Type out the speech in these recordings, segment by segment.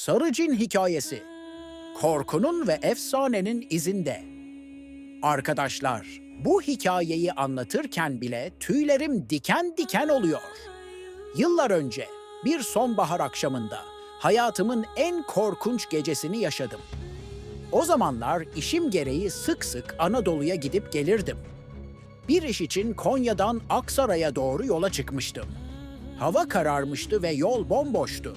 Sarı Cin Hikayesi Korkunun ve efsanenin izinde. Arkadaşlar, bu hikayeyi anlatırken bile tüylerim diken diken oluyor. Yıllar önce bir sonbahar akşamında hayatımın en korkunç gecesini yaşadım. O zamanlar işim gereği sık sık Anadolu'ya gidip gelirdim. Bir iş için Konya'dan Aksaray'a doğru yola çıkmıştım. Hava kararmıştı ve yol bomboştu.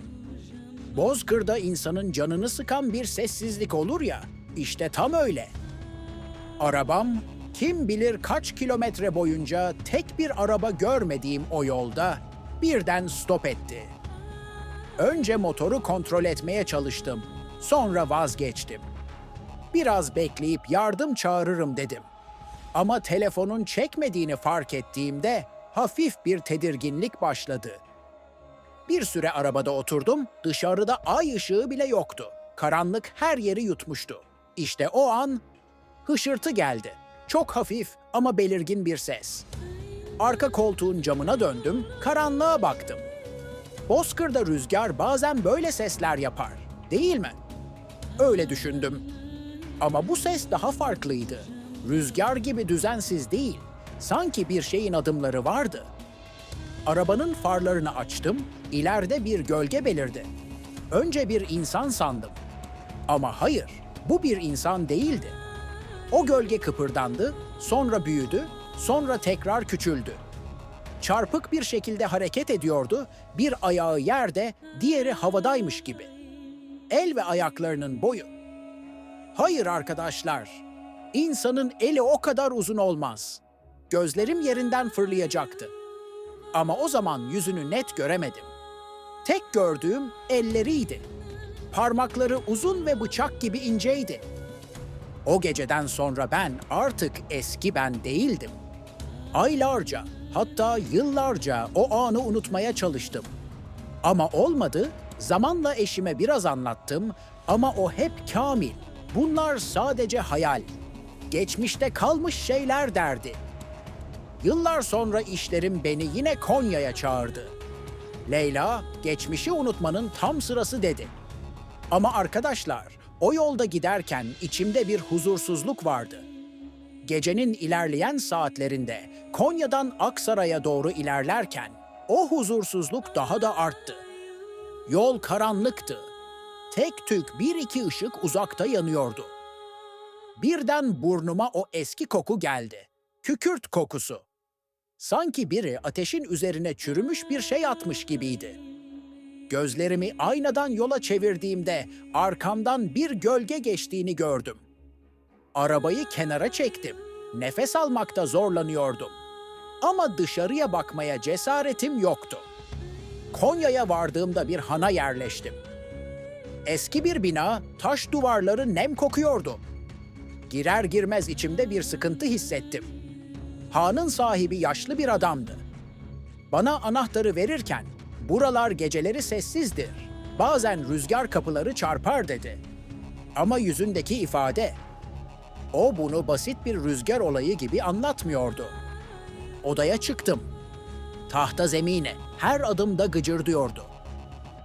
Bozkır'da insanın canını sıkan bir sessizlik olur ya, işte tam öyle. Arabam kim bilir kaç kilometre boyunca tek bir araba görmediğim o yolda birden stop etti. Önce motoru kontrol etmeye çalıştım. Sonra vazgeçtim. Biraz bekleyip yardım çağırırım dedim. Ama telefonun çekmediğini fark ettiğimde hafif bir tedirginlik başladı. Bir süre arabada oturdum, dışarıda ay ışığı bile yoktu. Karanlık her yeri yutmuştu. İşte o an hışırtı geldi. Çok hafif ama belirgin bir ses. Arka koltuğun camına döndüm, karanlığa baktım. Bozkır'da rüzgar bazen böyle sesler yapar, değil mi? Öyle düşündüm. Ama bu ses daha farklıydı. Rüzgar gibi düzensiz değil. Sanki bir şeyin adımları vardı. Arabanın farlarını açtım, ileride bir gölge belirdi. Önce bir insan sandım. Ama hayır, bu bir insan değildi. O gölge kıpırdandı, sonra büyüdü, sonra tekrar küçüldü. Çarpık bir şekilde hareket ediyordu, bir ayağı yerde, diğeri havadaymış gibi. El ve ayaklarının boyu. Hayır arkadaşlar, insanın eli o kadar uzun olmaz. Gözlerim yerinden fırlayacaktı. Ama o zaman yüzünü net göremedim. Tek gördüğüm elleriydi. Parmakları uzun ve bıçak gibi inceydi. O geceden sonra ben artık eski ben değildim. Aylarca, hatta yıllarca o anı unutmaya çalıştım. Ama olmadı, zamanla eşime biraz anlattım ama o hep kamil. Bunlar sadece hayal. Geçmişte kalmış şeyler derdi. Yıllar sonra işlerim beni yine Konya'ya çağırdı. Leyla, geçmişi unutmanın tam sırası dedi. Ama arkadaşlar, o yolda giderken içimde bir huzursuzluk vardı. Gecenin ilerleyen saatlerinde Konya'dan Aksaray'a doğru ilerlerken o huzursuzluk daha da arttı. Yol karanlıktı. Tek tük bir iki ışık uzakta yanıyordu. Birden burnuma o eski koku geldi. Kükürt kokusu. Sanki biri ateşin üzerine çürümüş bir şey atmış gibiydi. Gözlerimi aynadan yola çevirdiğimde arkamdan bir gölge geçtiğini gördüm. Arabayı kenara çektim. Nefes almakta zorlanıyordum. Ama dışarıya bakmaya cesaretim yoktu. Konya'ya vardığımda bir hana yerleştim. Eski bir bina, taş duvarları nem kokuyordu. Girer girmez içimde bir sıkıntı hissettim. Hanın sahibi yaşlı bir adamdı. Bana anahtarı verirken, buralar geceleri sessizdir. Bazen rüzgar kapıları çarpar dedi. Ama yüzündeki ifade, o bunu basit bir rüzgar olayı gibi anlatmıyordu. Odaya çıktım. Tahta zemine her adımda gıcırdıyordu.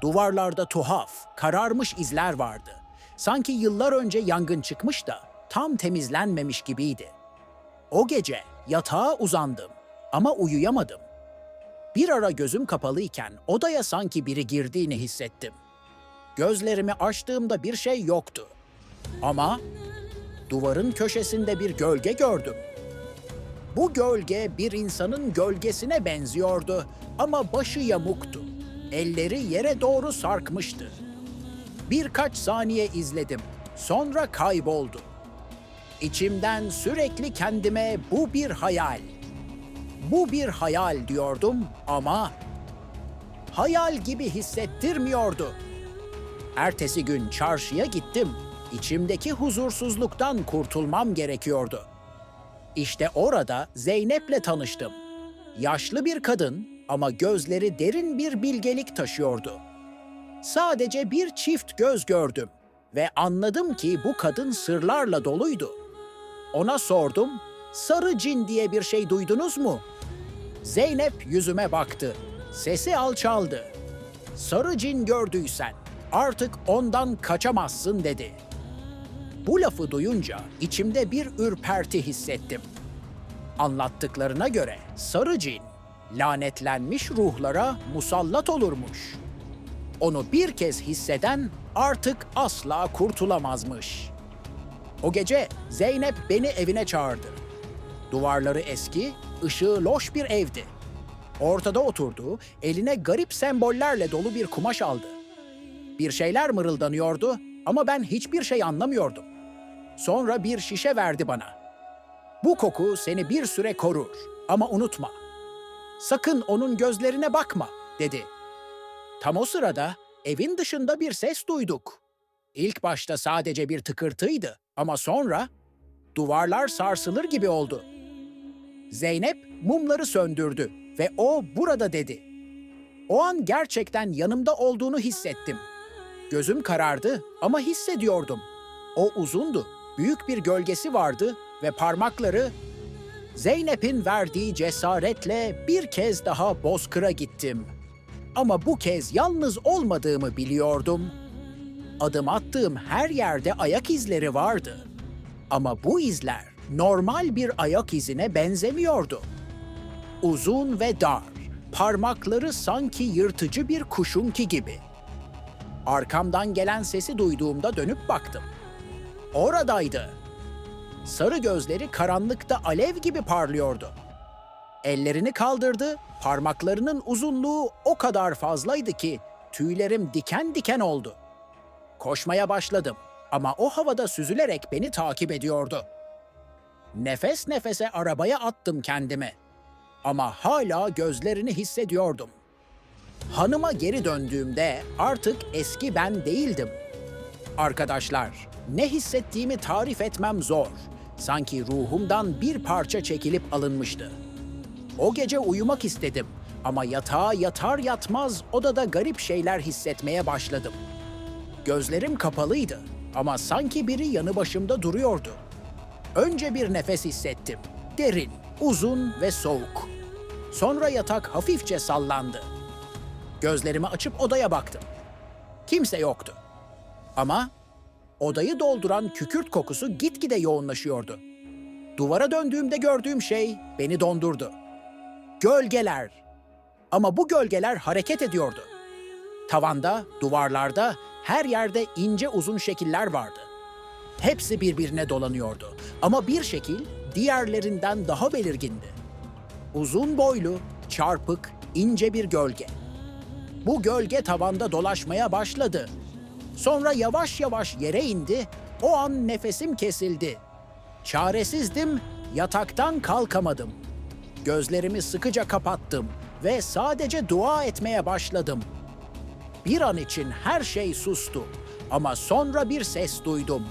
Duvarlarda tuhaf, kararmış izler vardı. Sanki yıllar önce yangın çıkmış da tam temizlenmemiş gibiydi. O gece yatağa uzandım ama uyuyamadım. Bir ara gözüm kapalıyken odaya sanki biri girdiğini hissettim. Gözlerimi açtığımda bir şey yoktu. Ama duvarın köşesinde bir gölge gördüm. Bu gölge bir insanın gölgesine benziyordu ama başı yamuktu. Elleri yere doğru sarkmıştı. Birkaç saniye izledim. Sonra kayboldu. İçimden sürekli kendime bu bir hayal. Bu bir hayal diyordum ama hayal gibi hissettirmiyordu. Ertesi gün çarşıya gittim. İçimdeki huzursuzluktan kurtulmam gerekiyordu. İşte orada Zeynep'le tanıştım. Yaşlı bir kadın ama gözleri derin bir bilgelik taşıyordu. Sadece bir çift göz gördüm ve anladım ki bu kadın sırlarla doluydu. Ona sordum, sarı cin diye bir şey duydunuz mu? Zeynep yüzüme baktı. Sesi alçaldı. Sarı cin gördüysen, artık ondan kaçamazsın dedi. Bu lafı duyunca içimde bir ürperti hissettim. Anlattıklarına göre sarı cin lanetlenmiş ruhlara musallat olurmuş. Onu bir kez hisseden artık asla kurtulamazmış. O gece Zeynep beni evine çağırdı. Duvarları eski, ışığı loş bir evdi. Ortada oturdu, eline garip sembollerle dolu bir kumaş aldı. Bir şeyler mırıldanıyordu ama ben hiçbir şey anlamıyordum. Sonra bir şişe verdi bana. Bu koku seni bir süre korur ama unutma. Sakın onun gözlerine bakma, dedi. Tam o sırada evin dışında bir ses duyduk. İlk başta sadece bir tıkırtıydı ama sonra duvarlar sarsılır gibi oldu. Zeynep mumları söndürdü ve o burada dedi. O an gerçekten yanımda olduğunu hissettim. Gözüm karardı ama hissediyordum. O uzundu, büyük bir gölgesi vardı ve parmakları Zeynep'in verdiği cesaretle bir kez daha Bozkır'a gittim. Ama bu kez yalnız olmadığımı biliyordum. Adım attığım her yerde ayak izleri vardı. Ama bu izler normal bir ayak izine benzemiyordu. Uzun ve dar, parmakları sanki yırtıcı bir kuşunki gibi. Arkamdan gelen sesi duyduğumda dönüp baktım. Oradaydı. Sarı gözleri karanlıkta alev gibi parlıyordu. Ellerini kaldırdı, parmaklarının uzunluğu o kadar fazlaydı ki tüylerim diken diken oldu. Koşmaya başladım ama o havada süzülerek beni takip ediyordu. Nefes nefese arabaya attım kendimi. Ama hala gözlerini hissediyordum. Hanıma geri döndüğümde artık eski ben değildim. Arkadaşlar, ne hissettiğimi tarif etmem zor. Sanki ruhumdan bir parça çekilip alınmıştı. O gece uyumak istedim ama yatağa yatar yatmaz odada garip şeyler hissetmeye başladım. Gözlerim kapalıydı ama sanki biri yanı başımda duruyordu. Önce bir nefes hissettim. Derin, uzun ve soğuk. Sonra yatak hafifçe sallandı. Gözlerimi açıp odaya baktım. Kimse yoktu. Ama odayı dolduran kükürt kokusu gitgide yoğunlaşıyordu. Duvara döndüğümde gördüğüm şey beni dondurdu. Gölgeler. Ama bu gölgeler hareket ediyordu. Tavanda, duvarlarda, her yerde ince uzun şekiller vardı. Hepsi birbirine dolanıyordu ama bir şekil diğerlerinden daha belirgindi. Uzun boylu, çarpık, ince bir gölge. Bu gölge tavanda dolaşmaya başladı. Sonra yavaş yavaş yere indi. O an nefesim kesildi. Çaresizdim, yataktan kalkamadım. Gözlerimi sıkıca kapattım ve sadece dua etmeye başladım. Bir an için her şey sustu ama sonra bir ses duydum.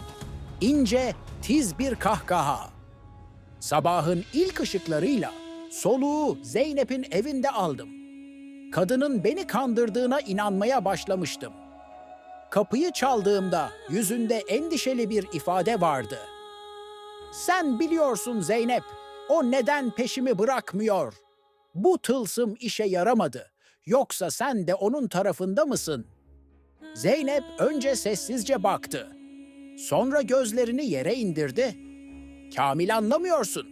İnce, tiz bir kahkaha. Sabahın ilk ışıklarıyla soluğu Zeynep'in evinde aldım. Kadının beni kandırdığına inanmaya başlamıştım. Kapıyı çaldığımda yüzünde endişeli bir ifade vardı. Sen biliyorsun Zeynep, o neden peşimi bırakmıyor? Bu tılsım işe yaramadı. Yoksa sen de onun tarafında mısın? Zeynep önce sessizce baktı. Sonra gözlerini yere indirdi. Kamil anlamıyorsun.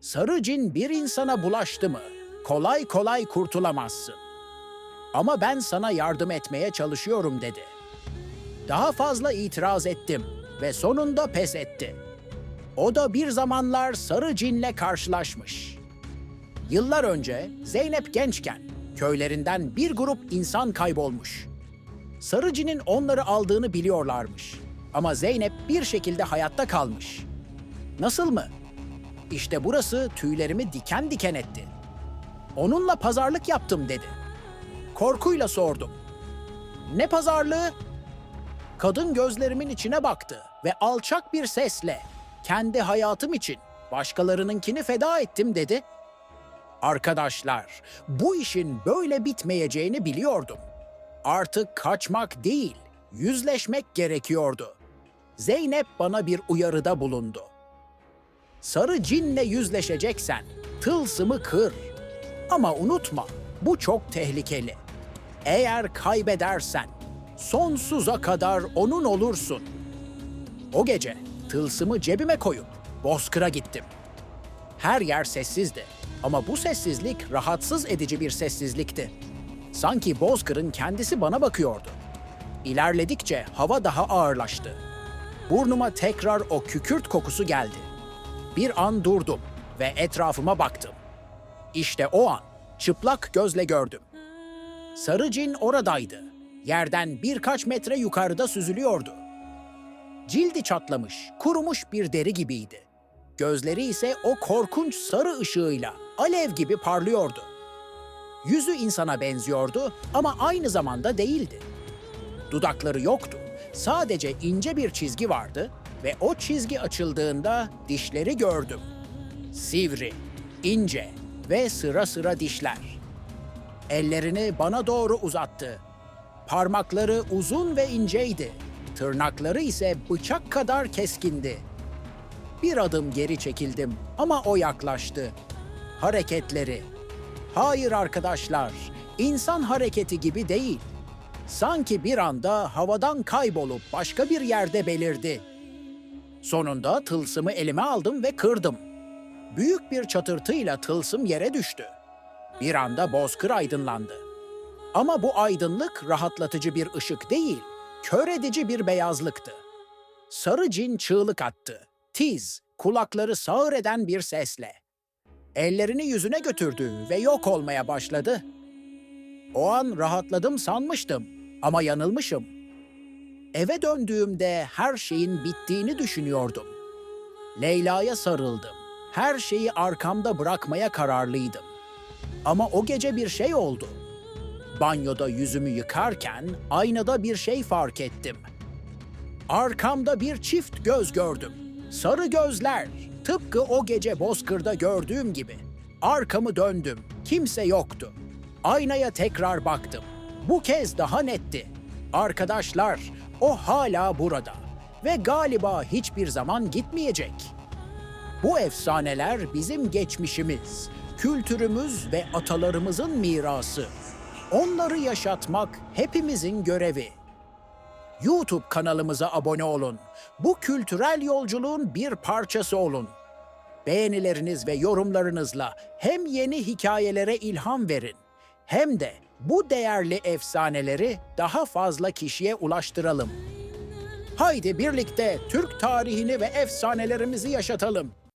Sarı cin bir insana bulaştı mı kolay kolay kurtulamazsın. Ama ben sana yardım etmeye çalışıyorum dedi. Daha fazla itiraz ettim ve sonunda pes etti. O da bir zamanlar sarı cinle karşılaşmış. Yıllar önce Zeynep gençken köylerinden bir grup insan kaybolmuş. Sarı cinin onları aldığını biliyorlarmış. Ama Zeynep bir şekilde hayatta kalmış. Nasıl mı? İşte burası tüylerimi diken diken etti. Onunla pazarlık yaptım dedi. Korkuyla sordum. Ne pazarlığı? Kadın gözlerimin içine baktı ve alçak bir sesle kendi hayatım için başkalarınınkini feda ettim dedi. Arkadaşlar, bu işin böyle bitmeyeceğini biliyordum. Artık kaçmak değil, yüzleşmek gerekiyordu. Zeynep bana bir uyarıda bulundu. Sarı cinle yüzleşeceksen tılsımı kır. Ama unutma, bu çok tehlikeli. Eğer kaybedersen sonsuza kadar onun olursun. O gece tılsımı cebime koyup bozkıra gittim. Her yer sessizdi ama bu sessizlik rahatsız edici bir sessizlikti. Sanki bozkırın kendisi bana bakıyordu. İlerledikçe hava daha ağırlaştı. Burnuma tekrar o kükürt kokusu geldi. Bir an durdum ve etrafıma baktım. İşte o an çıplak gözle gördüm. Sarı cin oradaydı. Yerden birkaç metre yukarıda süzülüyordu. Cildi çatlamış, kurumuş bir deri gibiydi. Gözleri ise o korkunç sarı ışığıyla alev gibi parlıyordu. Yüzü insana benziyordu ama aynı zamanda değildi. Dudakları yoktu. Sadece ince bir çizgi vardı ve o çizgi açıldığında dişleri gördüm. Sivri, ince ve sıra sıra dişler. Ellerini bana doğru uzattı. Parmakları uzun ve inceydi. Tırnakları ise bıçak kadar keskindi. Bir adım geri çekildim ama o yaklaştı. Hareketleri. Hayır arkadaşlar, insan hareketi gibi değil. Sanki bir anda havadan kaybolup başka bir yerde belirdi. Sonunda tılsımı elime aldım ve kırdım. Büyük bir çatırtıyla tılsım yere düştü. Bir anda bozkır aydınlandı. Ama bu aydınlık rahatlatıcı bir ışık değil, kör edici bir beyazlıktı. Sarı cin çığlık attı. Tiz, kulakları sağır eden bir sesle. Ellerini yüzüne götürdü ve yok olmaya başladı. O an rahatladım sanmıştım ama yanılmışım. Eve döndüğümde her şeyin bittiğini düşünüyordum. Leyla'ya sarıldım. Her şeyi arkamda bırakmaya kararlıydım. Ama o gece bir şey oldu. Banyoda yüzümü yıkarken aynada bir şey fark ettim. Arkamda bir çift göz gördüm. Sarı gözler. Tıpkı o gece Bozkır'da gördüğüm gibi. Arkamı döndüm. Kimse yoktu. Aynaya tekrar baktım. Bu kez daha netti. Arkadaşlar, o hala burada ve galiba hiçbir zaman gitmeyecek. Bu efsaneler bizim geçmişimiz, kültürümüz ve atalarımızın mirası. Onları yaşatmak hepimizin görevi. YouTube kanalımıza abone olun. Bu kültürel yolculuğun bir parçası olun. Beğenileriniz ve yorumlarınızla hem yeni hikayelere ilham verin hem de bu değerli efsaneleri daha fazla kişiye ulaştıralım. Haydi birlikte Türk tarihini ve efsanelerimizi yaşatalım.